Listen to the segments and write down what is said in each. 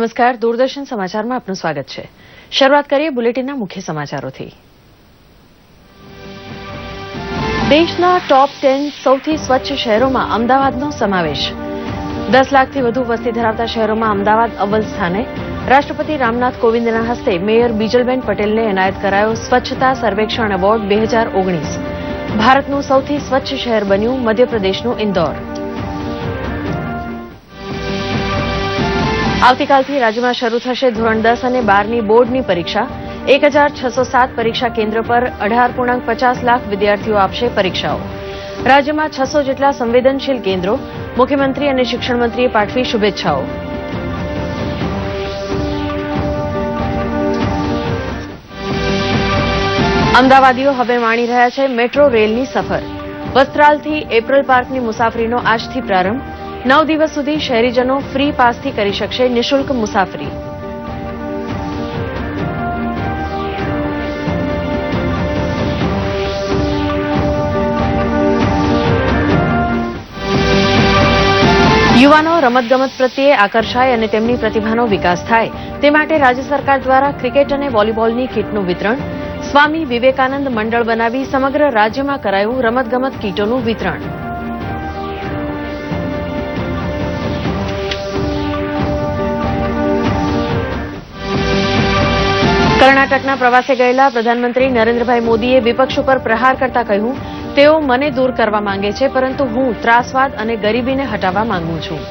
નમસ્કાર, દૂરદર્શન સમાચારમાં આપનું સ્વાગત છે. શરૂઆત કરીએ બુલેટિનના મુખ્ય સમાચારોથી. દેશના ટોપ ટેન સૌથી સ્વચ્છ શહેરોમાં અમદાવાદનો સમાવેશ. દસ લાખથી વધુ વસ્તી ધરાવતા શહેરોમાં અમદાવાદ અવ્વલ સ્થાને રાષ્ટ્રપતિ રામનાથ કોવિંદના હસ્તે મેયર બીજલબેન પટેલને એનાયત કરાયો સ્વચ્છતા સર્વેક્ષણ એવોર્ડ બે ભારતનું સૌથી સ્વચ્છ શહેર બન્યું મધ્યપ્રદેશનું ઇન્દોર. આવતીકાલથી રાજ્યમાં શરૂ થશે ધોરણ દસ અને બારની બોર્ડની પરીક્ષા. એક હજાર છસો સાત પરીક્ષા કેન્દ્ર પર અઢાર પૂર્ણાંક પચાસ લાખ વિદ્યાર્થીઓ આપશે પરીક્ષાઓ. રાજ્યમાં છસો જેટલા સંવેદનશીલ કેન્દ્રો. મુખ્યમંત્રી અને શિક્ષણમંત્રીએ પાઠવી શુભેચ્છાઓ. અમદાવાદીઓ હવે માણી રહ્યા છે મેટ્રો રેલની સફર. વસ્ત્રાલથી એપ્રલ પાર્કની મુસાફરીનો આજથી પ્રારંભ. નવ દિવસ સુધી શહેરીજનો ફ્રી પાસથી કરી શકશે નિઃશુલ્ક મુસાફરી. યુવાનો રમતગમત પ્રત્યે આકર્ષાય અને તેમની પ્રતિભાનો વિકાસ થાય. તે માટે રાજ્ય સરકાર દ્વારા ક્રિકેટ અને વોલીબોલની કીટનું વિતરણ, સ્વામી વિવેકાનંદ મંડળ બનાવી સમગ્ર રાજ્યમાં કરાયું રમતગમત કીટોનું વિતરણ. કર્ણાટકના પ્રવાસે ગયેલા પ્રધાનમંત્રી નરેન્દ્રભાઈ મોદીએ વિપક્ષ ઉપર પ્રહાર કરતા કહ્યું, તેઓ મને દૂર કરવા માંગે છે, પરંતુ હું ત્રાસવાદ અને ગરીબીને હટાવવા માંગુ છું.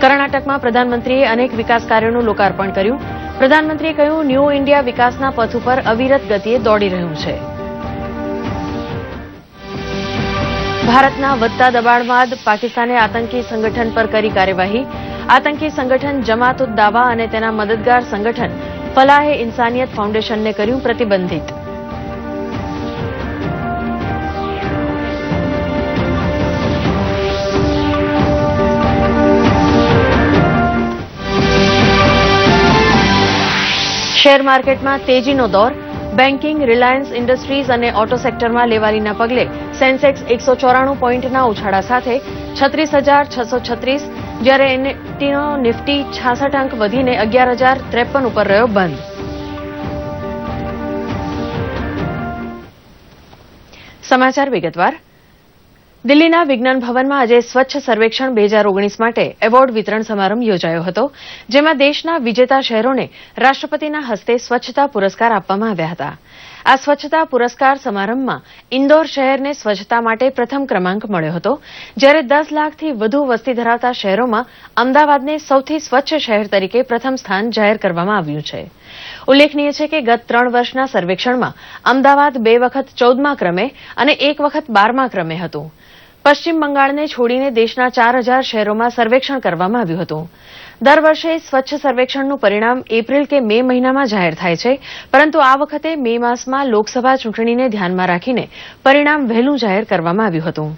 કર્ણાટકમાં પ્રધાનમંત્રીએ અનેક વિકાસ કાર્યોનું લોકાર્પણ કર્યું. પ્રધાનમંત્રીએ કહ્યું, ન્યૂ ઇન્ડિયા વિકાસના પથ ઉપર અવિરત ગતિએ દોડી રહ્યું છે. ભારતના વધતા દબાણ બાદ પાકિસ્તાને આતંકી સંગઠન પર કરી કાર્યવાહી. આતંકી સંગઠન જમાત ઉદ દાવા અને તેના મદદગાર સંગઠન ફલાહે ઇન્સાનિયત ફાઉન્ડેશનને કર્યું પ્રતિબંધિત. શેર માર્કેટમાં તેજીનો દોર. બેન્કિંગ, રિલાયન્સ ઇન્ડસ્ટ્રીઝ અને ઓટો સેક્ટરમાં લેવાલીના પગલે સેન્સેક્સ એકસો ચોરાણું પોઈન્ટના ઉછાળા સાથે છત્રીસ હજાર છસો છત્રીસ જ્યારે એનએફટીનો નિફ્ટી છાસઠ અંક વધીને અગિયાર હજાર ત્રેપન ઉપર રહ્યો બંધ. સમાચાર વિગતવાર. દિલ્હીના વિજ્ઞાન ભવનમાં આજે સ્વચ્છ સર્વેક્ષણ બે હજાર ઓગણીસ માટે એવોર્ડ વિતરણ સમારંભ યોજાયો હતો, જેમાં દેશના વિજેતા શહેરોને રાષ્ટ્રપતિના હસ્તે સ્વચ્છતા પુરસ્કાર આપવામાં આવ્યા હતા. આ સ્વચ્છતા પુરસ્કાર સમારંભમાં ઇન્દોર શહેરને સ્વચ્છતા માટે પ્રથમ ક્રમાંક મળ્યો હતો, જ્યારે દસ લાખથી વધુ વસ્તી ધરાવતા શહેરોમાં અમદાવાદને સૌથી સ્વચ્છ શહેર તરીકે પ્રથમ સ્થાન જાહેર કરવામાં આવ્યું છે. ઉલ્લેખનીય છે કે ગત ત્રણ વર્ષના સર્વેક્ષણમાં અમદાવાદ બે વખત ચૌદમા ક્રમે અને એક વખત બારમા ક્રમે હતું. પશ્ચિમ બંગાળને છોડીને દેશના ચાર હજાર શહેરોમાં સર્વેક્ષણ કરવામાં આવ્યું હતું દર વર્ષે સ્વચ્છ સર્વેક્ષણનું પરિણામ એપ્રિલ કે મે મહિનામાં જાહેર થાય છે પરંતુ આ વખતે મે માસમાં લોકસભા ચૂંટણીને ધ્યાનમાં રાખીને પરિણામ વહેલું જાહેર કરવામાં આવ્યું હતું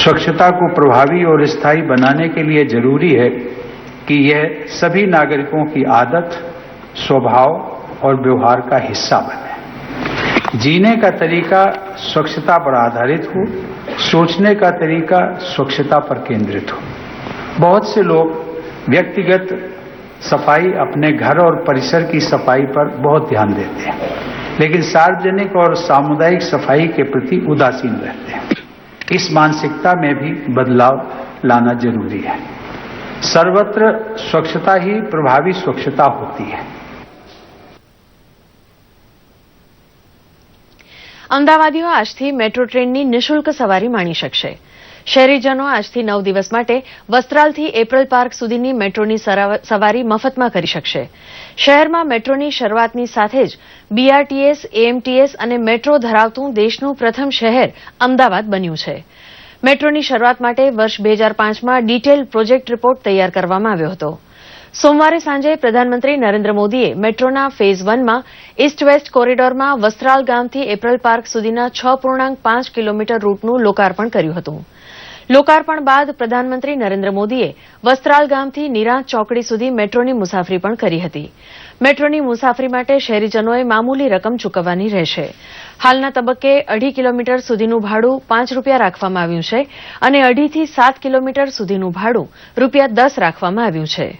स्वच्छता को प्रभावी और स्थायी बनाने के लिए जरूरी है कि यह सभी नागरिकों की आदत स्वभाव और व्यवहार का हिस्सा बने जीने का तरीका स्वच्छता पर आधारित हो। सोचने का तरीका स्वच्छता पर केंद्रित हो। बहुत से लोग व्यक्तिगत सफ़ाई अपने घर और परिसर की सफ़ाई पर बहुत ध्यान देते हैं, लेकिन सार्वजनिक और सामुदायिक सफ़ाई के प्रति उदासीन रहते हैं। इस मानसिकता में भी बदलाव लाना ज़रूरी है। सर्वत्र स्वच्छता ही प्रभावी स्वच्छता होती है। અમદાવાદીઓ આજથી મેટ્રો ટ્રેનની નિઃશુલ્ક સવારી માણી શકશે. શહેરીજનો આજથી નવ દિવસ માટે વસ્ત્રાલથી એપ્રલ પાર્ક સુધીની મેટ્રોની સવારી મફતમાં કરી શકશે. શહેરમાં મેટ્રોની શરૂઆતની સાથે જ બીઆરટીએસ એએમટીએસ અને મેટ્રો ધરાવતું દેશનું પ્રથમ શહેર અમદાવાદ બન્યું છે. મેટ્રોની શરૂઆત માટે વર્ષ બે હજાર પાંચમાં ડિટેલ પ્રોજેક્ટ રિપોર્ટ તૈયાર કરવામાં આવ્યો હતો. સોમવારે સાંજે પ્રધાનમંત્રી નરેન્દ્ર મોદીએ મેટ્રોના ફેઝ વનમાં ઇસ્ટ વેસ્ટ કોરિડોરમાં વસ્ત્રાલ ગામથી એપ્રલ પાર્ક સુધીના છ પૂર્ણાંક પાંચ કિલોમીટર રૂટનું લોકાર્પણ કર્યું હતું. લોકાર્પણ બાદ પ્રધાનમંત્રી નરેન્દ્ર મોદીએ વસ્ત્રાલ ગામથી નિરાંત ચોકડી સુધી મેટ્રોની મુસાફરી પણ કરી હતી. મેટ્રોની મુસાફરી માટે શહેરીજનોએ મામૂલી રકમ ચૂકવવાની રહેશે. હાલના તબક્કે અઢી કિલોમીટર સુધીનું ભાડું પાંચ રૂપિયા રાખવામાં આવ્યું છે અને અઢીથી સાત કિલોમીટર સુધીનું ભાડું રૂપિયા દસ રાખવામાં આવ્યું છે.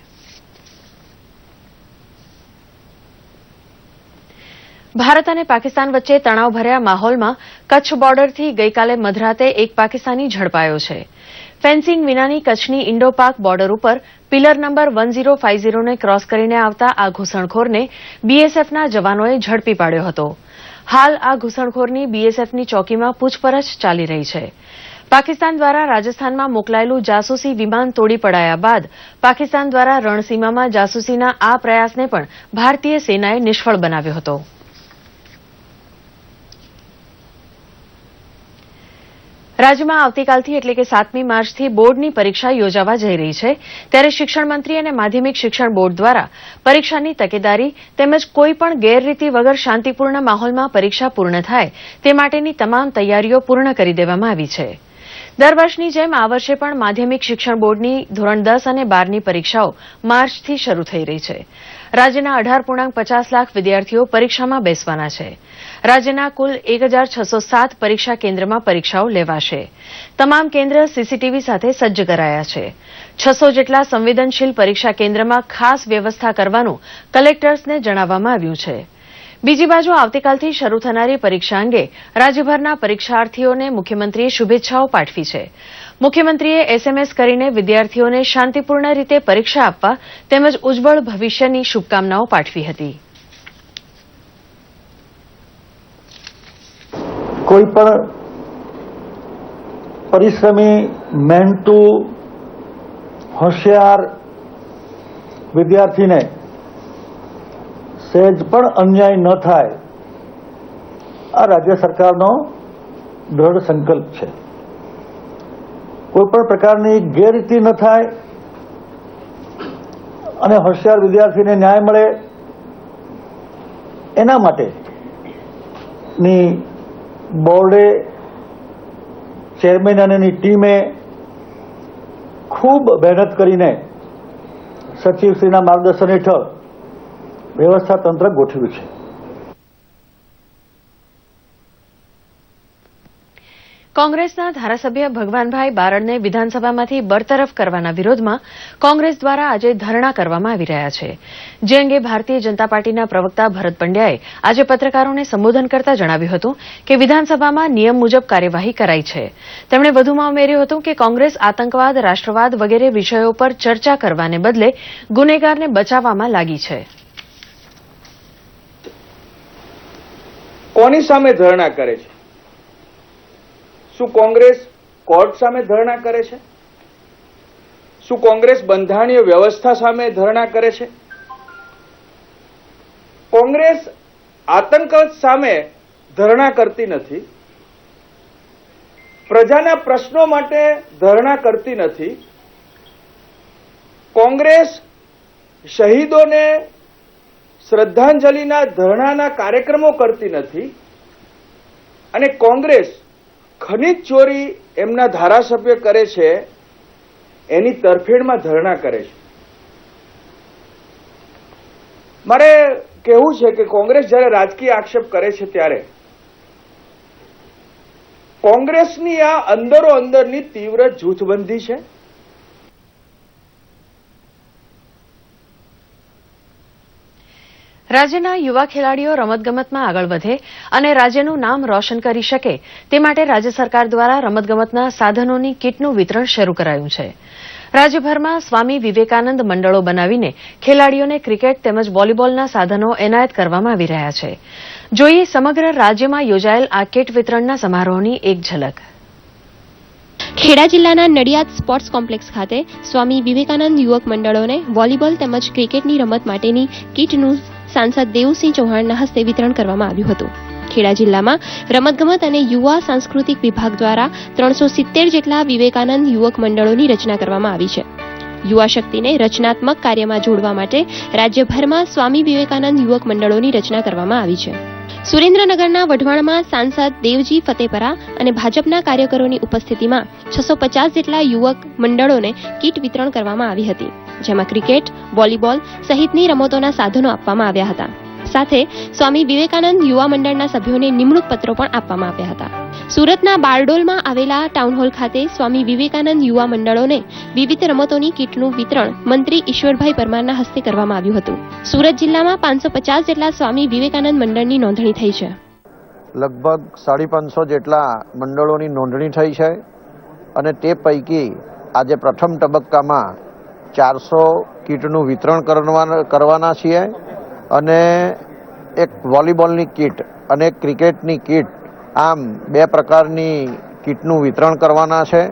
ભારત અને પાકિસ્તાન વચ્ચે તણાવભર્યા માહોલમાં કચ્છ બોર્ડરથી ગઈકાલે મધરાતે એક પાકિસ્તાની ઝડપાયો છે. ફેન્સિંગ વિનાની કચ્છની ઇન્ડો પાક બોર્ડર ઉપર pillar number one zero five ઝીરોને cross કરીને આવતા આ ઘૂસણખોરને બીએસએફના જવાનોએ ઝડપી પાડ્યો હતો. હાલ આ ઘૂસણખોરની બીએસએફની ચોકીમાં પૂછપરછ ચાલી રહી છે. પાકિસ્તાન દ્વારા રાજસ્થાનમાં મોકલાયેલું જાસૂસી વિમાન તોડી પડાયા બાદ પાકિસ્તાન દ્વારા રણસીમામાં જાસૂસીના આ પ્રયાસને પણ ભારતીય સેનાએ નિષ્ફળ બનાવ્યો હતો. રાજ્યમાં આવતીકાલથી એટલે કે સાતમી માર્ચથી બોર્ડની પરીક્ષા યોજાવા જઈ રહી છે. ત્યારે શિક્ષણ મંત્રી અને માધ્યમિક શિક્ષણ બોર્ડ દ્વારા પરીક્ષાની તકેદારી તેમજ કોઈપણ ગેરરીતિ વગર શાંતિપૂર્ણ માહોલમાં પરીક્ષા પૂર્ણ થાય તે માટેની તમામ તૈયારીઓ પૂર્ણ કરી દેવામાં આવી છે. દર વર્ષની જેમ આ વર્ષે પણ માધ્યમિક શિક્ષણ બોર્ડની ધોરણ દસ અને બારની પરીક્ષાઓ માર્ચથી શરૂ થઈ રહી છે. રાજ્યના અઢાર પૂર્ણાંક પચાસ લાખ વિદ્યાર્થીઓ પરીક્ષામાં બેસવાના છે. રાજ્યના કુલ એક હજાર છસો સાત પરીક્ષા કેન્દ્રમાં પરીક્ષાઓ લેવાશે. તમામ કેન્દ્ર સીસીટીવી સાથે સજ્જ કરાયા છે. છસો જેટલા સંવેદનશીલ પરીક્ષા કેન્દ્રમાં ખાસ વ્યવસ્થા કરવાનું કલેક્ટર્સને જણાવવામાં આવ્યું છે. બીજી બાજુ આવતીકાલથી શરૂ થનારી પરીક્ષા અંગે રાજ્યભરના પરીક્ષાર્થીઓને મુખ્યમંત્રીએ શુભેચ્છાઓ પાઠવી છે. મુખ્યમંત્રીએ એસએમએસ કરીને વિદ્યાર્થીઓને શાંતિપૂર્ણ રીતે પરીક્ષા આપવા તેમજ ઉજ્જવળ ભવિષ્યની શુભકામનાઓ પાઠવી હતી. કોઈ પણ પરિશ્રમી મહેનતુ હોશિયાર વિદ્યાર્થીને સહેજ પણ અન્યાય ન થાય, આ રાજ્ય સરકારનો દ્રઢ સંકલ્પ છે. કોઈ પણ પ્રકારની ગેરરીતિ ન થાય અને હોશિયાર વિદ્યાર્થીને ન્યાય મળે, એના માટે ની બોર્ડે ચેરમેન અને એની ટીમે ખૂબ મહેનત કરીને સચિવશ્રીના માર્ગદર્શન હેઠળ વ્યવસ્થા તંત્ર ગોઠવ્યું છે. કોંગ્રેસના ધારાસભ્ય ભગવાનભાઈ બારડને વિધાનસભામાંથી બરતરફ કરવાના વિરોધમાં કોંગ્રેસ દ્વારા આજે ધરણા કરવામાં આવી રહ્યા છે. જે અંગે ભારતીય જનતા પાર્ટીના પ્રવક્તા ભરત પંડ્યાએ આજે પત્રકારોને સંબોધન કરતા જણાવ્યું હતું કે વિધાનસભામાં નિયમ મુજબ કાર્યવાહી કરાઈ છે. તેમણે વધુમાં ઉમેર્યું હતું કે કોંગ્રેસ આતંકવાદ, રાષ્ટ્રવાદ વગેરે વિષયો પર ચર્ચા કરવાને બદલે ગુનેગારને બચાવવામાં લાગી છે. કોની સામે ધરણા કરે છે? શું કોંગ્રેસ કોર્ટ સામે ધરણા કરે છે? શું કોંગ્રેસ બંધારણીય વ્યવસ્થા સામે ધરણા કરે છે? કોંગ્રેસ આતંકવાદ સામે ધરણા કરતી નથી. પ્રજાના પ્રશ્નો માટે ધરણા કરતી નથી. કોંગ્રેસ શહીદોને શ્રદ્ધાંજલિના ધરણાના કાર્યક્રમો કરતી નથી. અને કોંગ્રેસ ખનીજ ચોરી એમના ધારાસભ્ય કરે છે, એની તરફેણમાં ધરણા કરે છે. મારે કહેવું છે કે કોંગ્રેસ જ્યારે રાજકીય આક્ષેપ કરે છે ત્યારે કોંગ્રેસની આ અંદરો અંદરની તીવ્ર જૂથબંધી છે. રાજ્યના યુવા ખેલાડીઓ રમતગમતમાં આગળ વધે અને રાજ્યનું નામ રોશન કરી શકે તે માટે રાજ્ય સરકાર દ્વારા રમતગમતના સાધનોની કીટનું વિતરણ શરૂ કરાયું છે. રાજ્યભરમાં સ્વામી વિવેકાનંદ મંડળો બનાવીને ખેલાડીઓને ક્રિકેટ તેમજ વોલીબોલના સાધનો એનાયત કરવામાં આવી રહ્યા છે. જોઈએ સમગ્ર રાજ્યમાં યોજાયેલ આ કીટ વિતરણના સમારોહની એક ઝલક. ખેડા જિલ્લાના નડિયાદ સ્પોર્ટ્સ કોમ્પ્લેક્સ ખાતે સ્વામી વિવેકાનંદ યુવક મંડળોને વોલીબોલ તેમજ ક્રિકેટની રમત માટેની કીટનું સાંસદ દેવસિંહ ચૌહાણના હસ્તે વિતરણ કરવામાં આવ્યું હતું. ખેડા જિલ્લામાં રમતગમત અને યુવા સાંસ્કૃતિક વિભાગ દ્વારા ત્રણસો સિત્તેર જેટલા વિવેકાનંદ યુવક મંડળોની રચના કરવામાં આવી છે. યુવા શક્તિને રચનાત્મક કાર્યમાં જોડવા માટે રાજ્યભરમાં સ્વામી વિવેકાનંદ યુવક મંડળોની રચના કરવામાં આવી છે. સુરેન્દ્રનગરના વઢવાણમાં સાંસદ દેવજી ફતેપરા અને ભાજપના કાર્યકરોની ઉપસ્થિતિમાં છસો પચાસ જેટલા યુવક મંડળોને કીટ વિતરણ કરવામાં આવી હતી. જેમાં ક્રિકેટ, વોલીબોલ સહિતની રમતોના સાધનો આપવામાં આવ્યા હતા. સાથે સ્વામી વિવેકાનંદ યુવા મંડળના સભ્યોને નિમણૂક પત્રો પણ આપવામાં આવ્યા હતા. સુરતના બારડોલમાં આવેલા ટાઉન હોલ ખાતે સ્વામી વિવેકાનંદ યુવા મંડળોને વિવિધ રમતોની કીટનું વિતરણ મંત્રી ઈશ્વરભાઈ પરમારના હસ્તે કરવામાં આવ્યું હતું. સુરત જિલ્લામાં પાંચસો પચાસ જેટલા સ્વામી વિવેકાનંદ મંડળની નોંધણી થઈ છે. લગભગ સાડી પાંચસો જેટલા મંડળોની નોંધણી થઈ છે અને તે પૈકી આજે પ્રથમ તબક્કામાં ચારસો કીટનું વિતરણ કરવાના છીએ અને એક વોલીબોલની કીટ અને ક્રિકેટની કીટ આમ બે પ્રકારની કીટનું વિતરણ કરવાના છે.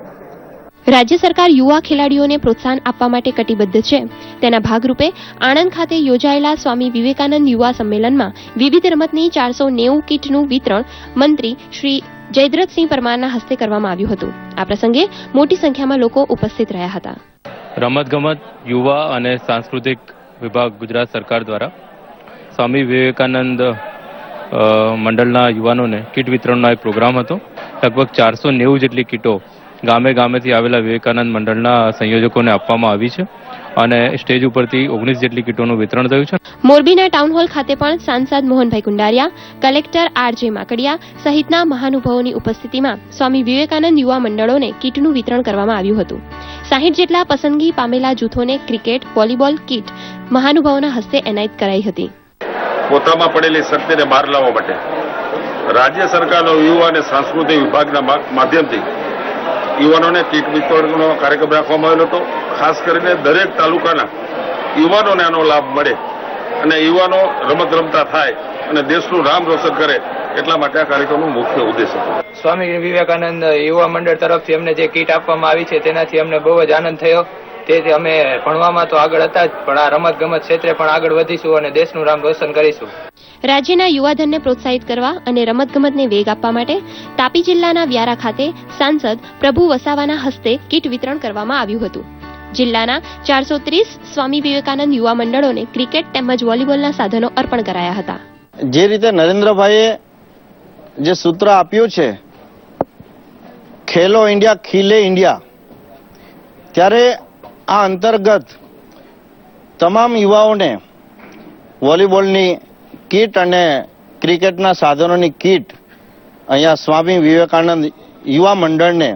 રાજ્ય સરકાર યુવા ખેલાડીઓને પ્રોત્સાહન આપવા માટે કટિબદ્ધ છે. તેના ભાગરૂપે આણંદ ખાતે યોજાયેલા સ્વામી વિવેકાનંદ યુવા સંમેલનમાં વિવિધ રમતની ચારસો નેવું કીટનું વિતરણ મંત્રી શ્રી જયદ્રથસિંહ પરમારના હસ્તે કરવામાં આવ્યું હતું. આ પ્રસંગે મોટી સંખ્યામાં લોકો ઉપસ્થિત રહ્યા હતા. રમતગમત, યુવા અને સાંસ્કૃતિક વિભાગ ગુજરાત સરકાર દ્વારા સ્વામી વિવેકાનંદ મંડળના યુવાનોને કીટ વિતરણનો એક પ્રોગ્રામ હતો. લગભગ ચારસો નેવું જેટલી કીટો ગામે ગામેથી આવેલા વિવેકાનંદ મંડળના સંયોજકોને આપવામાં આવી છે. અને સ્ટેજ ઉપરથી ઓગણીસ જેટલી કીટોનું વિતરણ થયું છે. મોરબીના ટાઉન હોલ ખાતે પણ સાંસદ મોહનભાઈ કુંડારિયા કલેક્ટર આર જે માકડિયા સહિતના મહાનુભાવોની ઉપસ્થિતિમાં સ્વામી વિવેકાનંદ યુવા મંડળોને કીટનું વિતરણ કરવામાં આવ્યું હતું. સાહીઠ જેટલા પસંદગી પામેલા જૂથોને ક્રિકેટ વોલીબોલ કીટ મહાનુભાવોના હસ્તે એનાયત કરાઈ હતી. પોતામાં પડેલી શક્તિને બહાર લાવવા માટે રાજ્ય સરકારનો યુવા અને સાંસ્કૃતિક વિભાગના માધ્યમથી યુવાનોને કીટ વિતરણનો કાર્યક્રમ રાખવામાં આવેલો હતો. ખાસ કરીને દરેક તાલુકાના યુવાનોને આનો લાભ મળે અને યુવાનો રમત રમતા થાય અને દેશનું નામ રોશન કરે એટલા માટે આ કાર્યક્રમનો મુખ્ય ઉદ્દેશ હતો. સ્વામી વિવેકાનંદ યુવા મંડળ તરફથી અમને જે કીટ આપવામાં આવી છે તેનાથી અમને બહુ જ આનંદ થયો. તેથી અમે ભણવામાં તો આગળ હતા જ પણ આ રમત ગમત ક્ષેત્રે પણ આગળ વધીશું અને દેશનું નામ રોશન કરીશું. રાજ્યના યુવાધનને પ્રોત્સાહિત કરવા અને રમતગમતને વેગ આપવા માટે તાપી જિલ્લાના વ્યારા ખાતે સાંસદ પ્રભુ વસાવાના હસ્તે કીટ વિતરણ કરવામાં આવ્યું હતું. જિલ્લાના ચારસો ત્રીસ સ્વામી વિવેકાનંદ યુવા મંડળોને ક્રિકેટ તેમજ વોલીબોલના સાધનો અર્પણ કરાયા હતા. જે રીતે નરેન્દ્રભાઈએ જે સૂત્ર આપ્યું છે ખેલો ઇન્ડિયા ખીલે ઇન્ડિયા ત્યારે આ અંતર્ગત તમામ યુવાઓને વોલીબોલની કીટ અને ક્રિકેટના સાધનોની કીટ અહીંયા સ્વામી વિવેકાનંદ યુવા મંડળને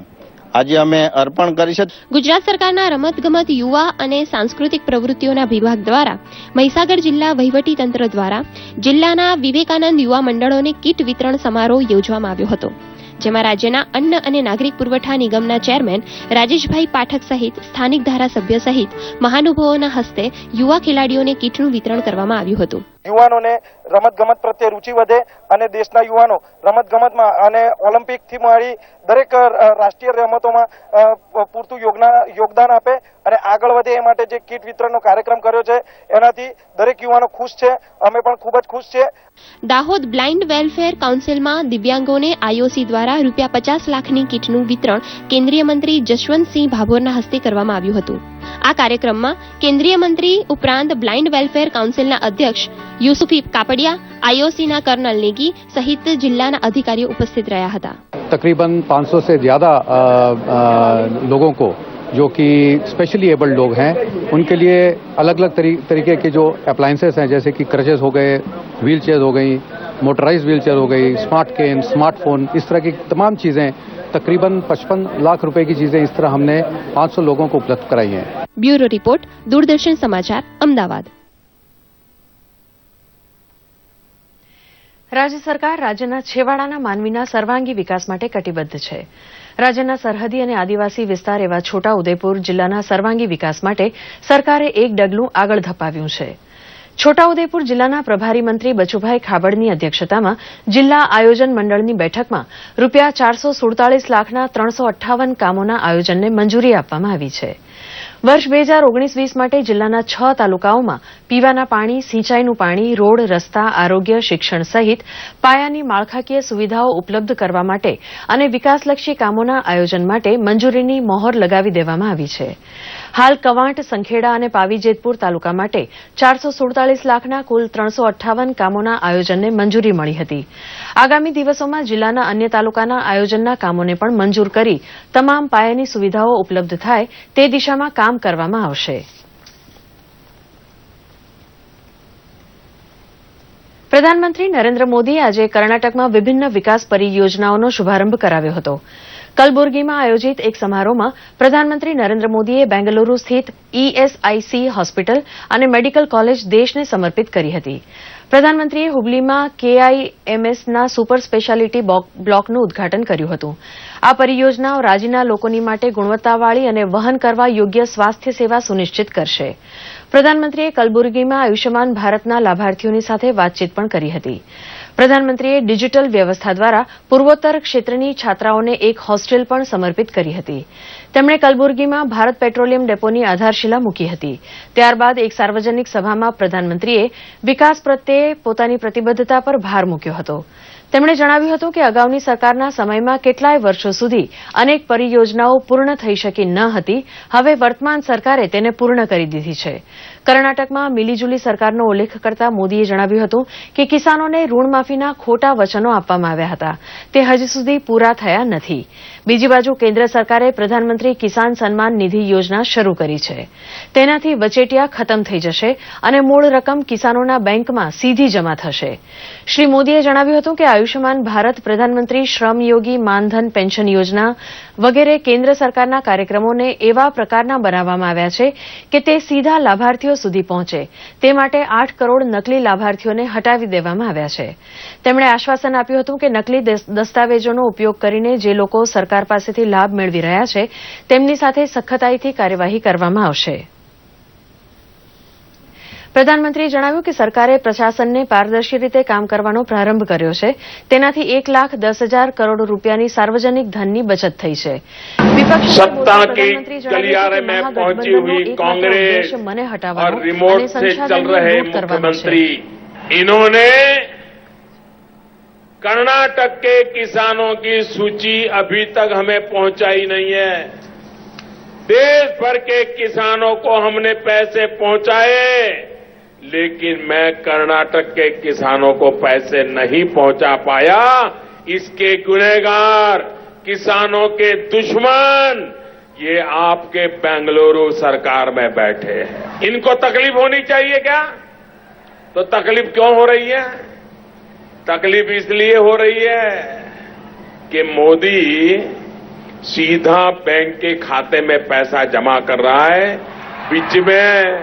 આજે અમે અર્પણ કરી છે. ગુજરાત સરકારના રમતગમત યુવા અને સાંસ્કૃતિક પ્રવૃત્તિઓના વિભાગ દ્વારા મહીસાગર જિલ્લા વહીવટી તંત્ર દ્વારા જિલ્લાના વિવેકાનંદ યુવા મંડળોને કીટ વિતરણ સમારોહ યોજવામાં આવ્યો હતો. જેમાં રાજ્યના અન્ન અને નાગરિક પુરવઠા નિગમના ચેરમેન રાજેશભાઈ પાઠક સહિત સ્થાનિક ધારાસભ્ય સહિત મહાનુભાવોના હસ્તે યુવા ખેલાડીઓને કીટનું વિતરણ કરવામાં આવ્યું હતું. યુવાનોને રમત ગમત પ્રત્યે રુચિ વધે અને દેશના યુવાનો રમત ગમતમાં અને ઓલિમ્પિકથી મળી દરેક રાષ્ટ્રીય રમતોમાં પૂરતું યોગદાન આપે અને આગળ વધે એ માટે જે કીટ વિતરણનો કાર્યક્રમ કર્યો છે, એનાથી દરેક યુવાનો ખુશ છે. અમે પણ ખૂબ જ ખુશ છે. દાહોદ બ્લાઇન્ડ વેલફેર કાઉન્સિલમાં દિવ્યાંગોને આઈઓસી દ્વારા રૂપિયા પચાસ લાખની કીટનું વિતરણ કેન્દ્રીય મંત્રી જશવંતસિંહ ભાભોરના હસ્તે કરવામાં આવ્યું હતું. આ કાર્યક્રમમાં કેન્દ્રીય મંત્રી ઉપરાંત બ્લાઇન્ડ વેલફેર કાઉન્સિલના અધ્યક્ષ યુસુફી કાપડિયા આઈઓસીના કર્નલ નેગી સહિત જિલ્લાના અધિકારીઓ ઉપસ્થિત રહ્યા હતા तकरीबन 500 से ज़्यादा अ, अ, लोगों को जो कि स्पेशली एबल्ड लोग हैं उनके लिए अलग अलग तरी, तरीके के जो अप्लायंसेस हैं जैसे कि क्रचेस हो गए व्हील चेयर हो गई मोटराइज व्हील चेयर हो गई स्मार्ट केन स्मार्टफोन इस तरह की तमाम चीज़ें तकरीबन 55 लाख रुपए की चीज़ें इस तरह हमने 500 लोगों को उपलब्ध कराई हैं બ્યુરો રિપોર્ટ દૂરદર્શન સમાચાર અમદાવાદ રાજ્ય સરકાર રાજ્યના છેવાડાના માનવીના સર્વાંગી વિકાસ માટે કટિબદ્ધ છે. રાજ્યના સરહદી અને આદિવાસી વિસ્તાર એવા છોટા ઉદેપુર જિલ્લાના સર્વાંગી વિકાસ માટે સરકારે એક ડગલું આગળ ધપાવ્યું છે. છોટાઉદેપુર જિલ્લાના પ્રભારી મંત્રી બચુભાઈ ખાબડની અધ્યક્ષતામાં જિલ્લા આયોજન મંડળની બેઠકમાં રૂપિયા ચારસો સુડતાલીસ લાખના ત્રણસો અઠ્ઠાવન કામોના આયોજનને મંજૂરી આપવામાં આવી છે. વર્ષ બે હજાર ઓગણીસ વીસ માટે જિલ્લાના છ તાલુકાઓમાં પીવાના પાણી, સિંચાઈનું પાણી, રોડ, રસ્તા, આરોગ્ય, શિક્ષણ સહિત પાયાની માળખાકીય સુવિધાઓ ઉપલબ્ધ કરવા માટે અને વિકાસલક્ષી કામોના આયોજન માટે મંજૂરીની મહોર લગાવી દેવામાં આવી છે. હાલ કવાંટ, સંખેડા અને પાવીજેતપુર તાલુકા માટે ચારસો સુડતાલીસ લાખના કુલ ત્રણસો અઠ્ઠાવન કામોના આયોજનને મંજૂરી મળી હતી. આગામી દિવસોમાં જિલ્લાના અન્ય તાલુકાના આયોજનના કામોને પણ મંજૂર કરી તમામ પાયાની સુવિધાઓ ઉપલબ્ધ થાય તે દિશામાં કામ કરવામાં આવશે. પ્રધાનમંત્રી નરેન્દ્ર મોદીએ આજે કર્ણાટકમાં વિભિન્ન વિકાસ પરિયોજનાઓનો શુભારંભ કરાવ્યો હતો. કલબુર્ગીમાં આયોજિત એક સમારોહમાં પ્રધાનમંત્રી નરેન્દ્ર મોદીએ બેંગલુરુ સ્થિત ઈએસઆઈસી હોસ્પિટલ અને મેડિકલ કોલેજ દેશને સમર્પિત કરી હતી. પ્રધાનમંત્રીએ હુબલીમાં કેઆઈએમએસના સુપર સ્પેશિયાલિટી બ્લોકનું ઉદઘાટન કર્યું હતું. આ પરિયોજનાઓ રાજ્યના લોકોની માટે ગુણવત્તાવાળી અને વહન કરવા યોગ્ય સ્વાસ્થ્ય સેવા સુનિશ્ચિત કરશે. પ્રધાનમંત્રીએ કલબુર્ગીમાં આયુષ્યમાન ભારતના લાભાર્થીઓની સાથે વાતચીત પણ કરી હતી. પ્રધાનમંત્રીએ ડિજીટલ વ્યવસ્થા દ્વારા પૂર્વોત્તર ક્ષેત્રની છાત્રાઓને એક હોસ્ટેલ પણ સમર્પિત કરી હતી. તેમણે કલબુર્ગીમાં ભારત પેટ્રોલિયમ ડેપોની આધારશિલા મૂકી હતી. ત્યારબાદ એક સાર્વજનિક સભામાં પ્રધાનમંત્રીએ વિકાસ પ્રત્યે પોતાની પ્રતિબદ્ધતા પર ભાર મૂક્યો હતો. તેમણે જણાવ્યું હતું કે અગાઉની સરકારના સમયમાં કેટલાય વર્ષો સુધી અનેક પરિયોજનાઓ પૂર્ણ થઈ શકી ન હતી. હવે વર્તમાન સરકારે તેને પૂર્ણ કરી દીધી છે. કર્ણાટકમાં મિલીજુલી સરકારનો ઉલ્લેખ કરતા મોદીએ જણાવ્યું હતું કે કિસાનોને ઋણમાફીના ખોટા વચનો આપવામાં આવ્યા હતા. તે હજી સુધી પૂરા થયા નથી. બીજી બાજુ કેન્દ્ર સરકારે પ્રધાનમંત્રી કિસાન સન્માન નિધિ યોજના શરૂ કરી છે. તેનાથી વચેટિયા ખતમ થઈ જશે અને મૂળ રકમ કિસાનોના બેંકમાં સીધી જમા થશે. શ્રી મોદીએ જણાવ્યું હતું કે આયુષ્યમાન ભારત પ્રધાનમંત્રી શ્રમયોગી માનધન પેન્શન યોજના વગેરે કેન્દ્ર સરકારના કાર્યક્રમોને એવા પ્રકારના બનાવવામાં આવ્યા છે કે તે સીધા લાભાર્થીઓ સુધી પહોંચે. તે માટે આઠ કરોડ નકલી લાભાર્થીઓને હટાવી દેવામાં આવ્યા છે. તેમણે આશ્વાસન આપ્યું હતું કે નકલી દસ્તાવેજોનો ઉપયોગ કરીને જે લોકો સરકાર સરકાર પાસેથી લાભ મેળવી રહ્યા છે તેમની સાથે સખતાઈથી કાર્યવાહી કરવામાં આવશે. પ્રધાનમંત્રીએ જણાવ્યું કે સરકારે પ્રશાસનને પારદર્શી રીતે કામ કરવાનો પ્રારંભ કર્યો છે. તેનાથી એક લાખ દસ હજાર કરોડ રૂપિયાની સાર્વજનિક ધનની બચત થઈ છે. મને હટાવવાનો છે. कर्नाटक के किसानों की सूची अभी तक हमें पहुंचाई नहीं है। देश भर के किसानों को हमने पैसे पहुँचाए, लेकिन मैं कर्नाटक के किसानों को पैसे नहीं पहुँचा पाया। इसके गुनहगार किसानों के दुश्मन, ये आपके बेंगलुरु सरकार में बैठे हैं। इनको तकलीफ़ होनी चाहिए क्या? तो तकलीफ़ क्यों हो रही है? तकलीफ़ इसलिए हो रही है कि मोदी सीधा बैंक के खाते में पैसा जमा कर रहा है। बीच में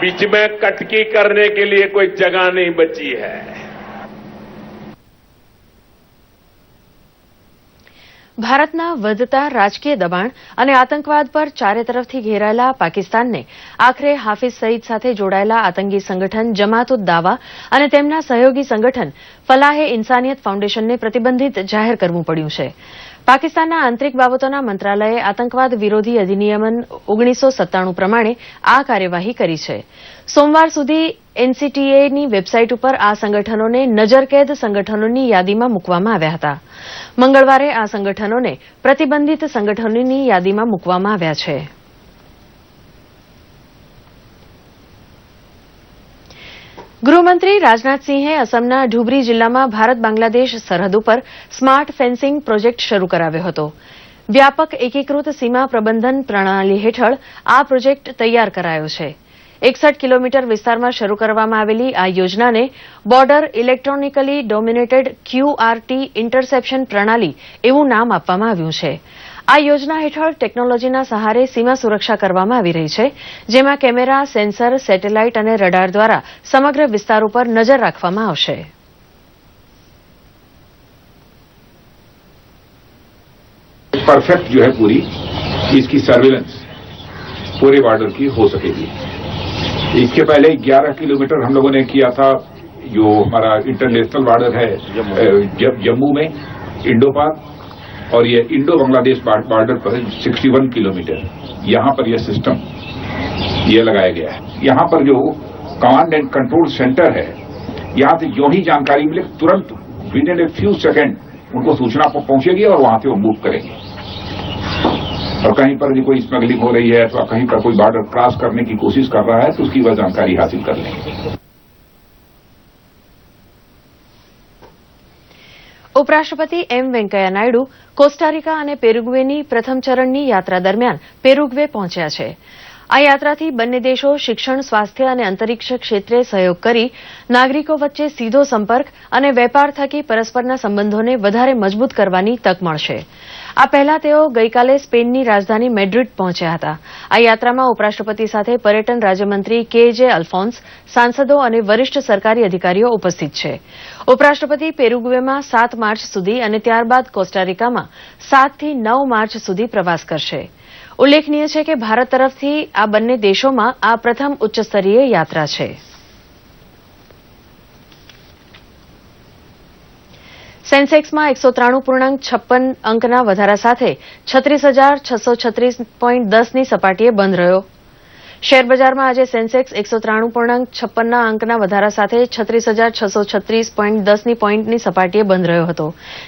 बीच में कटकी करने के लिए कोई जगह नहीं बची है। ભારતના વધતા રાજકીય દબાણ અને આતંકવાદ પર ચારે તરફથી ઘેરાયેલા પાકિસ્તાનને આખરે હાફિઝ સઈદ સાથે જોડાયેલા આતંકી સંગઠન જમાત દાવા અને તેમના સહયોગી સંગઠન ફલાહે ઇન્સાનિયત ફાઉન્ડેશનને પ્રતિબંધિત જાહેર કરવું પડ્યું છે. પાકિસ્તાનના આંતરિક બાબતોના મંત્રાલયે આતંકવાદ વિરોધી અધિનિયમન ઓગણીસો સત્તાણું પ્રમાણે આ કાર્યવાહી કરી છે. સોમવાર સુધી એનસીટીએની વેબસાઇટ ઉપર આ સંગઠનોને નજરકેદ સંગઠનોની યાદીમાં મૂકવામાં આવ્યા હતા. મંગળવારે આ સંગઠનોને પ્રતિબંધિત સંગઠનોની યાદીમાં મૂકવામાં આવ્યા છે. ગૃહમંત્રી રાજનાથસિંહે અસમના ઢુબરી જિલ્લામાં ભારત બાંગ્લાદેશ સરહદ ઉપર સ્માર્ટ ફેન્સિંગ પ્રોજેક્ટ શરૂ કરાવ્યો હતો. વ્યાપક એકીકૃત સીમા પ્રબંધન પ્રણાલી હેઠળ આ પ્રોજેક્ટ તૈયાર કરાયો છે. એકસઠ કિલોમીટર વિસ્તારમાં શરૂ કરવામાં આવેલી આ યોજનાને border electronically dominated QRT interception પ્રણાલી એવું નામ આપવામાં આવ્યું છે આ યોજના હેઠળ ટેકનોલોજીના સહારે સીમા સુરક્ષા કરવામાં આવી રહી છે જેમાં કેમેરા સેન્સર સેટેલાઇટ અને રડાર દ્વારા સમગ્ર વિસ્તાર ઉપર નજર રાખવામાં આવશે परफेक्ट जो है पूरी इसकी सर्विलेंस पूरे बॉर्डर की हो सकेगी इसके पहले 11 किलोमीटर हम लोगों ने किया था जो हमारा इंटरनेशनल बॉर्डर है जम्मू में। इंडो पाक और ये इंडो बांग्लादेश बॉर्डर पर 61 किलोमीटर। यहाँ पर यह सिस्टम ये लगाया गया है। यहाँ पर जो कमांड एंड कंट्रोल सेंटर है यहाँ से जो ही जानकारी मिले तुरंत with in a few second उनको सूचना पहुंचेगी और वहाँ से वो मूव करेंगे। और कहीं पर भी कोई स्मगलिंग हो रही है अथवा कहीं पर कोई बॉर्डर क्रॉस करने की कोशिश कर रहा है तो उसकी वह जानकारी हासिल कर लेंगे ઉપરાષ્ટ્રપતિ એમ વેંકૈયા નાયડુ કોસ્ટારિકા અને પેરુગ્વેની પ્રથમ ચરણની યાત્રા દરમિયાન પેરુગ્વે પહોંચ્યા છે આ યાત્રાથી બંને દેશો શિક્ષણ સ્વાસ્થ્ય અને અંતરિક્ષ ક્ષેત્રે સહયોગ કરી નાગરિકો વચ્ચે સીધો સંપર્ક અને વેપાર થકી પરસ્પરના સંબંધોને વધારે મજબૂત કરવાની તક મળશે આ પહેલા તેઓ ગઈકાલે સ્પેનની રાજધાની મેડ્રિડ પહોંચ્યા હતા. આ યાત્રામાં ઉપરાષ્ટ્રપતિ સાથે પર્યટન રાજ્યમંત્રી કે જે અલ્ફોન્સ, સાંસદો અને વરિષ્ઠ સરકારી અધિકારીઓ ઉપસ્થિત છે. ઉપરાષ્ટ્રપતિ પેરુગ્વેમાં સાત માર્ચ સુધી અને ત્યારબાદ કોસ્ટારિકામાં સાતથી નવ માર્ચ સુધી પ્રવાસ કરશે. ઉલ્લેખનીય છે કે ભારત તરફથી આ બંને દેશોમાં આ પ્રથમ ઉચ્ચસ્તરીય યાત્રા છે. સેન્સેક્સમાં એકસો ત્રાણું પૂર્ણાંક છપ્પન અંકના વધારા સાથે છત્રીસ હજાર છસો છત્રીસ પોઈન્ટ દસની સપાટીએ બંધ રહ્યો. શેરબજારમાં આજે સેન્સેક્સ એકસો ત્રાણું પૂર્ણાંક છપ્પનના અંકના વધારા સાથે છત્રીસ હજાર છસો છત્રીસ પોઈન્ટ દસની પોઈન્ટની સપાટીએ બંધ રહ્યો હતો.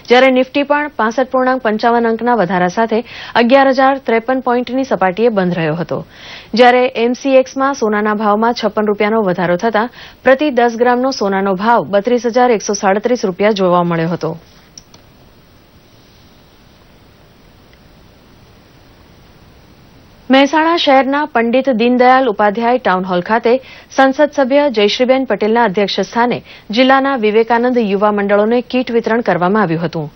જ્યારે નિફ્ટી પણ પાસઠ પૂર્ણાંક પંચાવન અંકના વધારા સાથે અગિયાર હજાર ત્રેપન પોઈન્ટની સપાટીએ બંધ રહ્યો હતો. જ્યારે એમસીએક્સમાં સોનાના ભાવમાં છપ્પન રૂપિયાનો વધારો થતાં પ્રતિ દસ ગ્રામનો સોનાનો ભાવ બત્રીસ હજાર એકસો સાડત્રીસ રૂપિયા જોવા મળ્યો હતો. મહેસાણા શહેરના પંડિત દીનદયાલ ઉપાધ્યાય ટાઉન હોલ ખાતે સંસદ સભ્ય જયશ્રીબેન પટેલના અધ્યક્ષ સ્થાને જિલ્લાના વિવેકાનંદ યુવા મંડળોને કીટ વિતરણ કરવામાં આવ્યું હતું.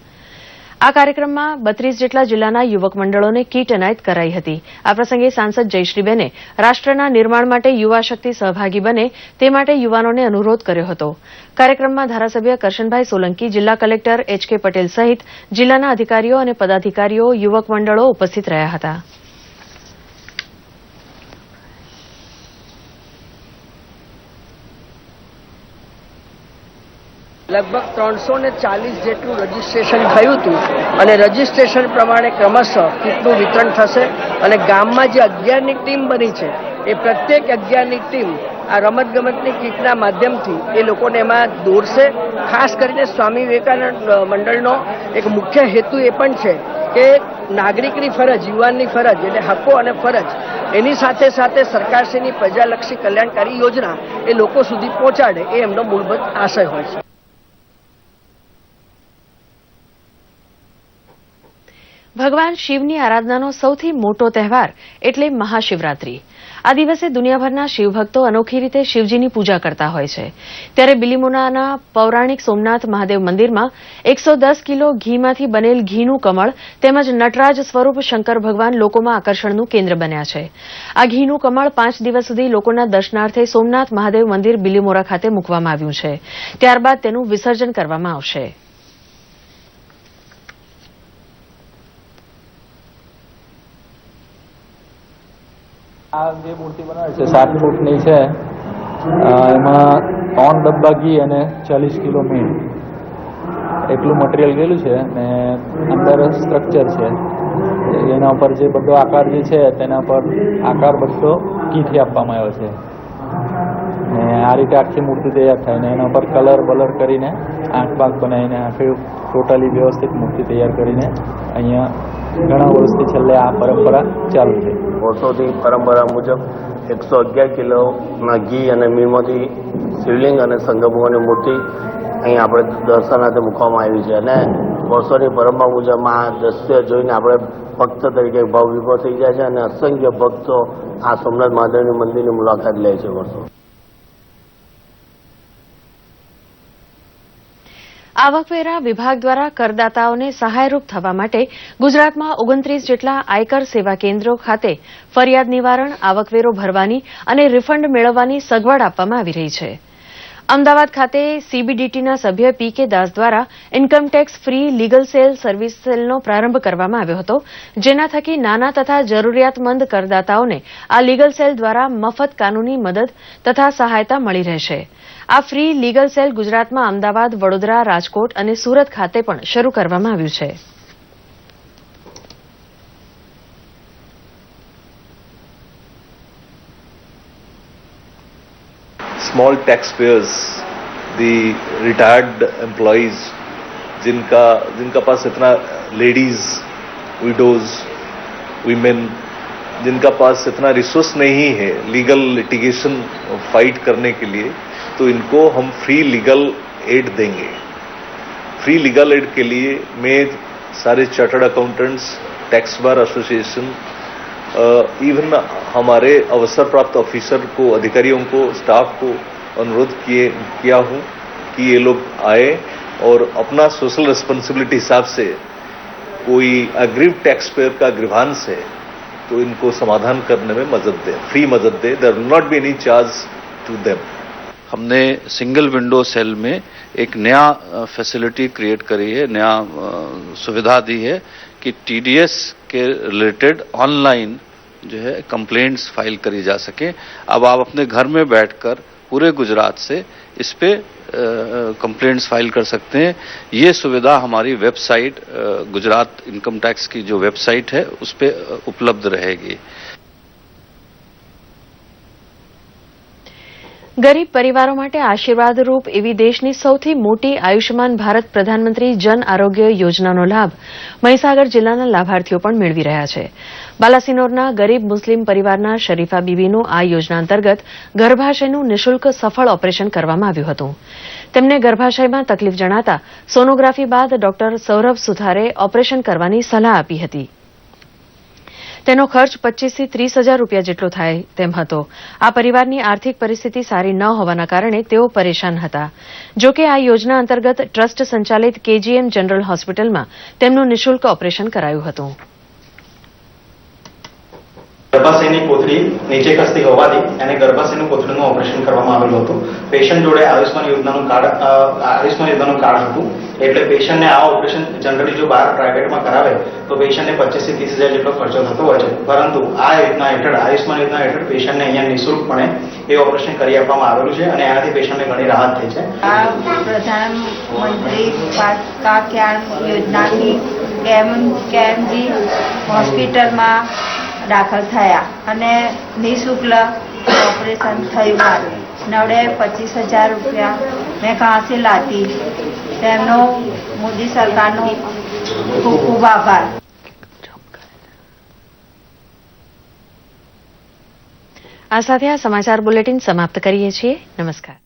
આ કાર્યક્રમમાં બત્રીસ જેટલા જિલ્લાના યુવક મંડળોને કીટ એનાયત કરાઈ હતી. આ પ્રસંગે સાંસદ જયશ્રીબેને રાષ્ટ્રના નિર્માણ માટે યુવા શક્તિ સહભાગી બને તે માટે યુવાનોને અનુરોધ કર્યો હતો. કાર્યક્રમમાં ધારાસભ્ય કરશનભાઈ સોલંકી, જિલ્લા કલેક્ટર એચ કે પટેલ સહિત જિલ્લાના અધિકારીઓ અને પદાધિકારીઓ, યુવક મંડળો ઉપસ્થિત રહ્યા હતા. લગભગ ત્રણસો ને ચાલીસ જેટલું રજીસ્ટ્રેશન થયું હતું અને રજીસ્ટ્રેશન પ્રમાણે ક્રમશઃ કીટનું વિતરણ થશે અને ગામમાં જે અગિયારની ટીમ બની છે, એ પ્રત્યેક અગિયારની ટીમ આ રમતગમતની કીટના માધ્યમથી એ લોકોને એમાં દોરશે. ખાસ કરીને સ્વામી વિવેકાનંદ મંડળનો એક મુખ્ય હેતુ એ પણ છે કે નાગરિકની ફરજ, યુવાનની ફરજ એટલે હક્કો અને ફરજ, એની સાથે સાથે સરકારશ્રીની પ્રજાલક્ષી કલ્યાણકારી યોજના એ લોકો સુધી પહોંચાડે એ એમનો મૂળભૂત આશય હોય છે. ભગવાન શિવની આરાધનાનો સૌથી મોટો તહેવાર એટલે મહાશિવરાત્રી. આ દિવસે દુનિયાભરના શિવભક્તો અનોખી રીતે શિવજીની પૂજા કરતા હોય છે. ત્યારે બિલીમોનાના પૌરાણિક સોમનાથ મહાદેવ મંદિરમાં એકસો કિલો ઘીમાંથી બનેલ ઘીનું કમળ તેમજ નટરાજ સ્વરૂપ શંકર ભગવાન લોકોમાં આકર્ષણનું કેન્દ્ર બન્યા છે. આ ઘીનું કમળ પાંચ દિવસ સુધી લોકોના દર્શનાર્થે સોમનાથ મહાદેવ મંદિર બિલીમોરા ખાતે મૂકવામાં આવ્યું છે. ત્યારબાદ તેનું વિસર્જન કરવામાં આવશે. જે મૂર્તિ બનાવે છે, સાત ફૂટની છે એમાં ત્રણ ડબ્બા ઘી અને ચાલીસ કિલો મીણ એટલું મટીરિયલ ગયેલું છે ને અંદર સ્ટ્રક્ચર છે. એના ઉપર જે બધો આકાર જે છે, તેના પર આકાર બધો ઘીથી આપવામાં આવ્યો છે. ને આ રીતે આખી મૂર્તિ તૈયાર થાય ને એના ઉપર કલર બલર કરીને આંખ બાંખ બનાવીને આખી ટોટલી વ્યવસ્થિત મૂર્તિ તૈયાર કરીને અહીંયા ઘણા વર્ષથી છેલ્લે આ પરંપરા ચાલુ છે. વર્ષોથી પરંપરા મુજબ એકસો અગિયાર કિલોના ઘી અને મીણમાંથી શિવલિંગ અને શંકર મૂર્તિ અહીં આપણે દર્શનાર્થે મૂકવામાં આવી છે. અને વર્ષોની પરંપરા મુજબ આ દ્રશ્ય જોઈને આપણે ભક્ત તરીકે ભાવ વિભો થઈ જાય છે અને અસંખ્ય ભક્તો આ સોમનાથ મહાદેવની મંદિરની મુલાકાત લે છે વર્ષો. આવકવેરા વિભાગ દ્વારા કરદાતાઓને સહાયરૂપ થવા માટે ગુજરાતમાં ઓગણત્રીસ જેટલા આયકર સેવા કેન્દ્રો ખાતે ફરિયાદ નિવારણ, આવકવેરો ભરવાની અને રિફંડ મેળવવાની સગવડ આપવામાં આવી રહી છે. અમદાવાદ ખાતે સીબીડીટીના સભ્ય પી કે દાસ દ્વારા income tax free legal cell service સેલનો પ્રારંભ કરવામાં આવ્યો હતો, જેના થકી નાના તથા જરૂરિયાતમંદ કરદાતાઓને આ લીગલ સેલ દ્વારા મફત કાનૂની મદદ તથા સહાયતા મળી રહેશે. આ ફ્રી લીગલ સેલ ગુજરાતમાં અમદાવાદ, વડોદરા, રાજકોટ અને સુરત ખાતે પણ શરૂ કરવામાં આવ્યું છે. Small taxpayers, the retired employees, जिनका जिनका पास इतना लेडीज़ विडोज वीमेन जिनका पास इतना रिसोर्स नहीं है लीगल लिटिगेशन फाइट करने के लिए तो इनको हम फ्री लीगल एड देंगे। फ्री लीगल एड के लिए मैं सारे chartered accountants tax bar association even हमारे अवसर प्राप्त ऑफिसर को, अधिकारियों को स्टाफ को अनुरोध किए, किया हूँ कि ये लोग आए और अपना सोशल रिस्पॉन्सिबिलिटी हिसाब से कोई अग्रीव टैक्स पेयर का ग्रीवांस है तो इनको समाधान करने में मदद दें फ्री मदद दें। There not be any charge to them हमने सिंगल विंडो सेल में एक नया फैसिलिटी क्रिएट करी है, नया सुविधा दी है कि टीडीएस के रिलेटेड ऑनलाइन जो है कंप्लेंट्स फ़ाइल करी जा सके। अब आप अपने घर में बैठकर पूरे गुजरात से इस पे कंप्लेंट्स फ़ाइल कर सकते हैं। ये सुविधा हमारी वेबसाइट गुजरात इनकम टैक्स की जो वेबसाइट है, उस पर उपलब्ध रहेगी। ગરીબ પરિવારો માટે આશીર્વાદરૂપ એવી દેશની સૌથી મોટી આયુષ્યમાન ભારત પ્રધાનમંત્રી જન આરોગ્ય યોજનાનો લાભ મહીસાગર જિલ્લાના લાભાર્થીઓ પણ મેળવી રહ્યા છે. બાલાસિનોરના ગરીબ મુસ્લિમ પરિવારના શરીફા બીબીનું આ યોજના અંતર્ગત ગર્ભાશયનું નિઃશુલ્ક સફળ ઓપરેશન કરવામાં આવ્યું હતું. તેમને ગર્ભાશયમાં તકલીફ જણાતા સોનોગ્રાફી બાદ ડોક્ટર સૌરભ સુથારે ઓપરેશન કરવાની સલાહ આપી હતી. તેનો ખર્ચ પચીસથી ત્રીસ હજાર રૂપિયા જેટલો થાય તેમ હતો. આ પરિવારની આર્થિક પરિસ્થિતિ સારી ન હોવાના કારણે તેઓ પરેશાન હતા. જો કે આ યોજના અંતર્ગત ટ્રસ્ટ સંચાલિત કેજીએમ જનરલ હોસ્પિટલમાં તેમનું નિઃશુલ્ક ઓપરેશન કરાયું હતું. ગર્ભાશયની કોથળી નીચે ખસતી હોવાથી એને ગર્ભાશયનું કોથળીનું ઓપરેશન કરવામાં આવેલું હતું. પેશન્ટ જોડે આયુષ્માન યોજનાનું કાર્ડ આયુષ્માન યોજનાનું કાર્ડ હતું. એટલે પેશન્ટને આ ઓપરેશન જનરલી જો બહાર પ્રાઇવેટમાં કરાવે, તો પેશન્ટને પચીસથી ત્રીસ હજાર જેટલો ખર્ચો થતો હોય છે. પરંતુ આ યોજના હેઠળ, આયુષ્માન યોજના હેઠળ પેશન્ટને અહીંયા નિઃશુલ્કપણે એ ઓપરેશન કરી આપવામાં આવેલું છે અને એનાથી પેશન્ટને ઘણી રાહત થઈ છે. પ્રધાનમંત્રી કલ્યાણ યોજનાથી કેમ કેમજી હોસ્પિટલમાં દાખલ થયા અને નિઃશુલ્ક ઓપરેશન થયું મારું નવડે પચીસ હજાર રૂપિયા મેં કાંસી લાતી તેમનો મોદી સરકારનો ખૂબ ખૂબ આભાર. આ સાથે આ સમાચાર બુલેટિન સમાપ્ત કરીએ છીએ. નમસ્કાર.